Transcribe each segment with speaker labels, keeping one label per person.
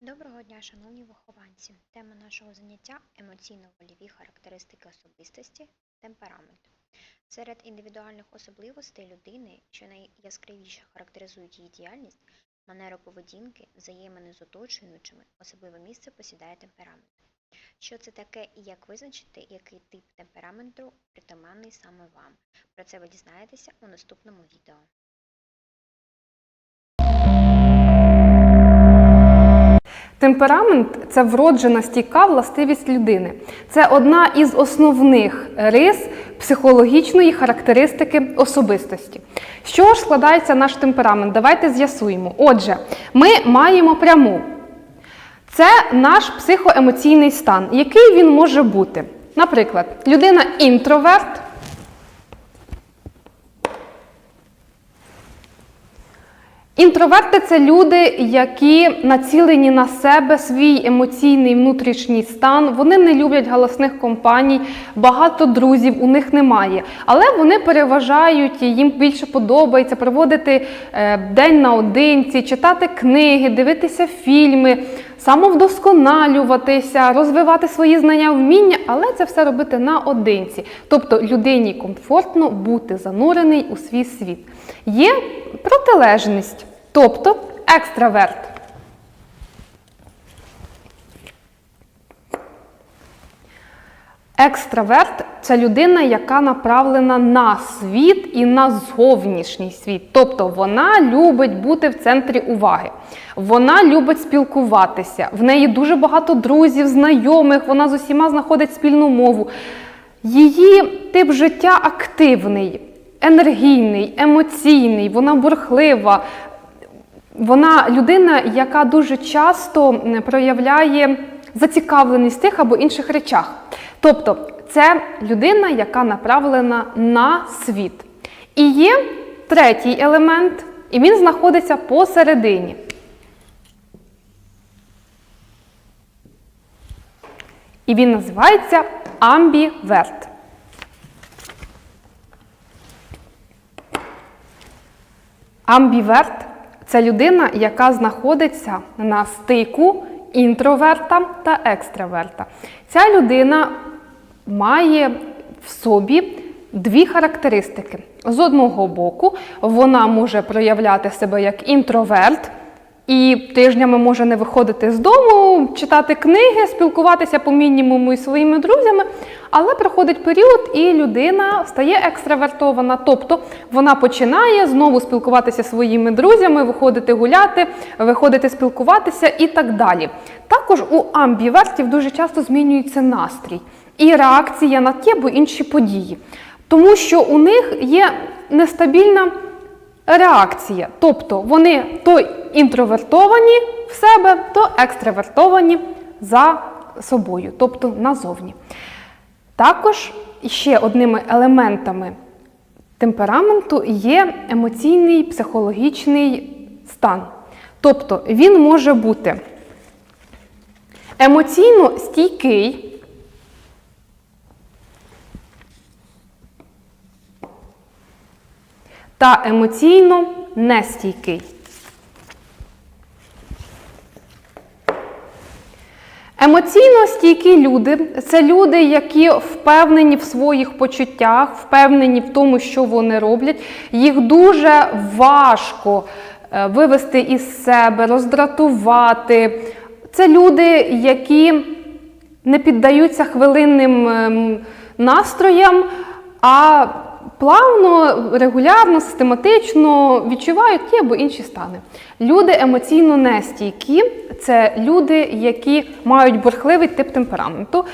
Speaker 1: Доброго дня, шановні вихованці! Тема нашого заняття емоційно-вольові характеристики особистості, темперамент. Серед індивідуальних особливостей людини, що найяскравіше характеризують її діяльність, манеру поведінки, взаємини з оточуючими, особливе місце посідає темперамент. Що це таке і як визначити, який тип темпераменту притаманний саме вам? Про це ви дізнаєтеся у наступному відео.
Speaker 2: Темперамент це вроджена стійка властивість людини. Це одна із основних рис психологічної характеристики особистості. З чого ж складається наш темперамент? Давайте з'ясуємо. Отже, ми маємо пряму. Це наш психоемоційний стан. Який він може бути? Наприклад, людина інтроверт. Інтроверти це люди, які націлені на себе свій емоційний внутрішній стан. Вони не люблять галасних компаній, багато друзів у них немає. Але вони переважають, їм більше подобається проводити е, день наодинці, читати книги, дивитися фільми, самовдосконалюватися, розвивати свої знання, вміння, але це все робити наодинці. Тобто людині комфортно бути занурений у свій світ. Є протилежність, тобто екстраверт. Екстраверт це людина, яка направлена на світ і на зовнішній світ. Тобто вона любить бути в центрі уваги. Вона любить спілкуватися. В неї дуже багато друзів, знайомих, вона з усіма знаходить спільну мову. Її тип життя активний, енергійний, емоційний, вона бурхлива. Вона людина, яка дуже часто проявляє зацікавленість в тих або інших речах. Тобто, це людина, яка направлена на світ. І є третій елемент, і він знаходиться посередині. І він називається амбіверт. Амбіверт це людина, яка знаходиться на стику інтроверта та екстраверта. Ця людина має в собі дві характеристики. З одного боку, вона може проявляти себе як інтроверт. І тижнями може не виходити з дому, читати книги, спілкуватися по мінімуму із своїми друзями, але проходить період, і людина стає екстравертована. Тобто вона починає знову спілкуватися зі своїми друзями, виходити гуляти, виходити спілкуватися і так далі. Також у амбівертів дуже часто змінюється настрій і реакція на ті або інші події, тому що у них є нестабільна реакція. Тобто вони то інтровертовані в себе, то екстравертовані за собою, тобто назовні. Також ще одними елементами темпераменту є емоційний психологічний стан. Тобто він може бути емоційно стійкий. Та емоційно нестійкий. Емоційно стійкі люди це люди, які впевнені в своїх почуттях, впевнені в тому, що вони роблять. Їх дуже важко е, вивести із себе, роздратувати. Це люди, які не піддаються хвилинним ем, настроям, а плавно, регулярно, систематично відчувають ті або інші стани. Люди емоційно нестійкі це люди, які мають бурхливий тип темпераменту,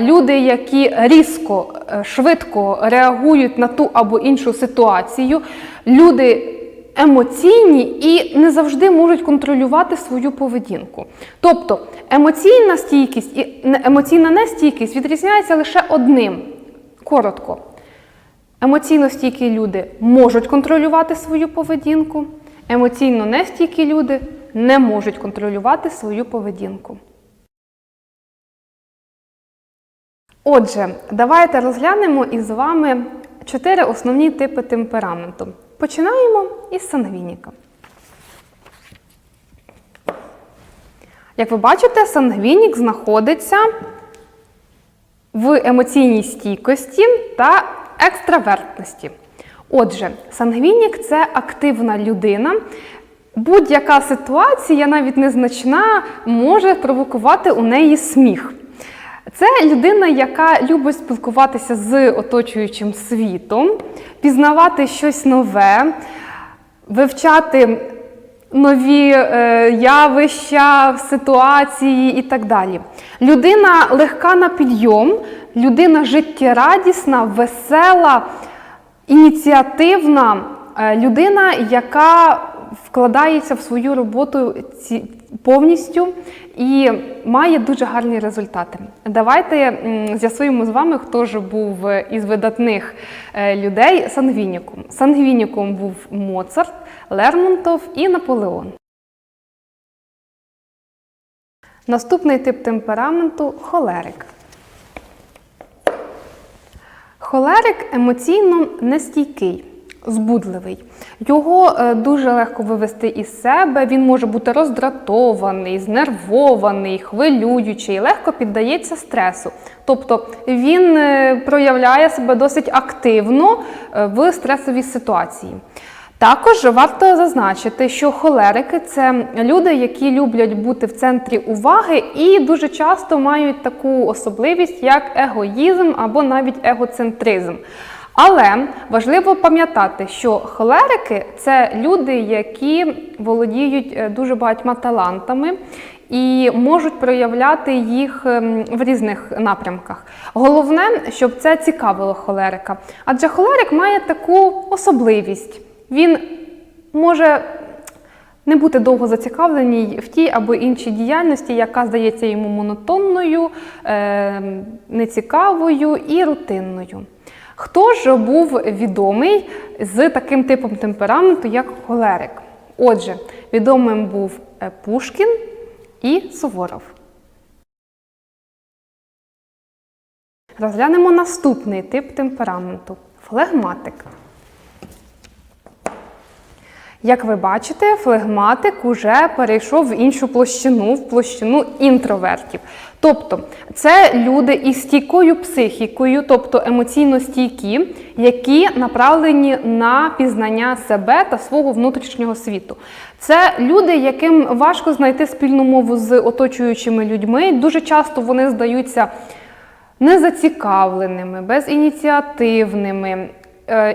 Speaker 2: люди, які різко, е, швидко реагують на ту або іншу ситуацію, люди. Емоційні і не завжди можуть контролювати свою поведінку. Тобто емоційна стійкість і емоційна нестійкість відрізняється лише одним коротко. Емоційно стійкі люди можуть контролювати свою поведінку, емоційно нестійкі люди не можуть контролювати свою поведінку. Отже, давайте розглянемо із вами чотири основні типи темпераменту. Починаємо із сангвініка. Як ви бачите, сангвінік знаходиться в емоційній стійкості та екстравертності. Отже, сангвінік це активна людина. Будь-яка ситуація, навіть незначна, може провокувати у неї сміх. Це людина, яка любить спілкуватися з оточуючим світом, пізнавати щось нове, вивчати нові е, явища, ситуації і так далі. Людина легка на підйом, людина життєрадісна, весела, ініціативна, е, людина, яка вкладається в свою роботу ці- повністю і має дуже гарні результати. Давайте з'ясуємо з вами, хто ж був із видатних е, людей сангвініком. Сангвініком був Моцарт, Лермонтов і Наполеон. Наступний тип темпераменту холерик. Холерик емоційно нестійкий, збудливий. Його е, дуже легко вивести із себе. Він може бути роздратований, знервований, хвилюючий, легко піддається стресу. Тобто він е, проявляє себе досить активно е, в стресовій ситуації. Також варто зазначити, що холерики це люди, які люблять бути в центрі уваги і дуже часто мають таку особливість, як егоїзм або навіть егоцентризм. Але важливо пам'ятати, що холерики це люди, які володіють е, дуже багатьма талантами і можуть проявляти їх ем, в різних напрямках. Головне, щоб це цікавило холерика. Адже холерик має таку особливість. Він може не бути довго зацікавлений в тій або іншій діяльності, яка здається йому монотонною, е, нецікавою і рутинною. Хто ж був відомий з таким типом темпераменту, як холерик? Отже, відомим був е, Пушкін і Суворов. Розглянемо наступний тип темпераменту флегматик. Як ви бачите, флегматик уже перейшов в іншу площину, в площину інтровертів. Тобто це люди із стійкою психікою, тобто емоційно стійкі, які направлені на пізнання себе та свого внутрішнього світу. Це люди, яким важко знайти спільну мову з оточуючими людьми. Дуже часто вони здаються незацікавленими, безініціативними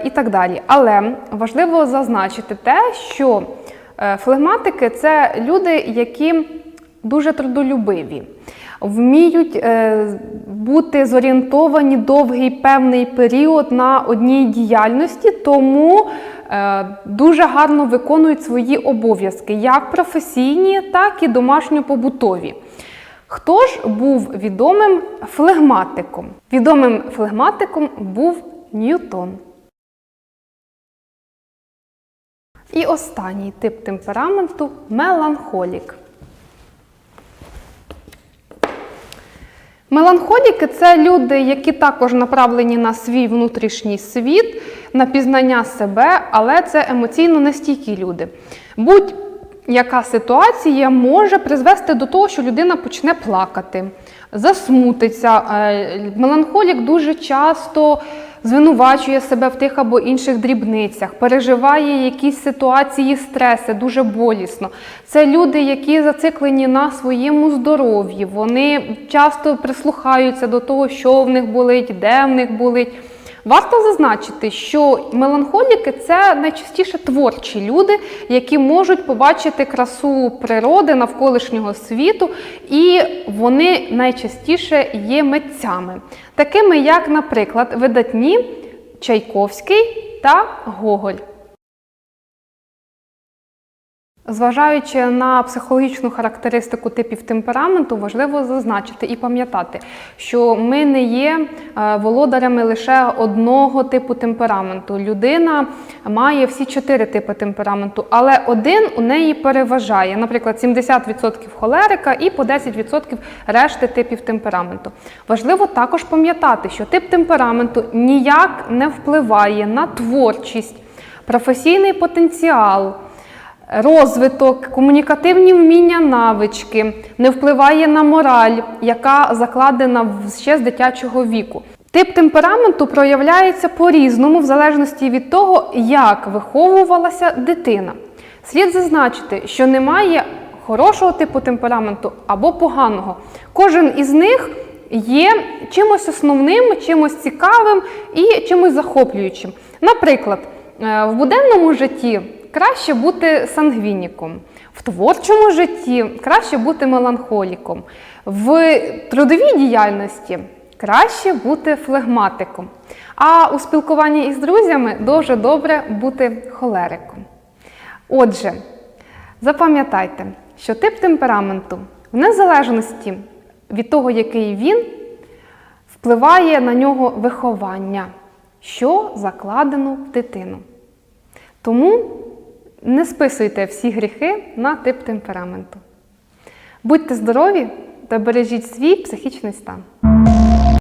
Speaker 2: і так далі. Але важливо зазначити те, що е, флегматики це люди, які дуже трудолюбиві, вміють е, бути зорієнтовані довгий певний період на одній діяльності, тому е, дуже гарно виконують свої обов'язки, як професійні, так і домашньо-побутові. Хто ж був відомим флегматиком? Відомим флегматиком був Ньютон. І останній тип темпераменту меланхолік. Меланхоліки це люди, які також направлені на свій внутрішній світ, на пізнання себе, але це емоційно нестійкі люди. Будь-яка ситуація може призвести до того, що людина почне плакати, засмутиться. Е, Меланхолік дуже часто звинувачує себе в тих або інших дрібницях, переживає якісь ситуації стреси дуже болісно. Це люди, які зациклені на своєму здоров'ї. Вони часто прислухаються до того, що в них болить, де в них болить. Варто зазначити, що меланхоліки це найчастіше творчі люди, які можуть побачити красу природи навколишнього світу, і вони найчастіше є митцями, такими як, наприклад, видатні Чайковський та Гоголь. Зважаючи на психологічну характеристику типів темпераменту, важливо зазначити і пам'ятати, що ми не є е, володарями лише одного типу темпераменту. Людина має всі чотири типи темпераменту, але один у неї переважає, наприклад, 70% холерика і по 10% решти типів темпераменту. Важливо також пам'ятати, що тип темпераменту ніяк не впливає на творчість, професійний потенціал розвиток, комунікативні вміння, навички, не впливає на мораль, яка закладена ще з дитячого віку. Тип темпераменту проявляється по-різному, в залежності від того, як виховувалася дитина. Слід зазначити, що немає хорошого типу темпераменту або поганого. Кожен із них є чимось основним, чимось цікавим і чимось захоплюючим. Наприклад, е, в буденному житті краще бути сангвініком, в творчому житті краще бути меланхоліком, в трудовій діяльності краще бути флегматиком, а у спілкуванні із друзями дуже добре бути холериком. Отже, запам'ятайте, що тип темпераменту в незалежності від того, який він, впливає на нього виховання, що закладено в дитину. Тому не списуйте всі гріхи на тип темпераменту. Будьте здорові та бережіть свій психічний стан.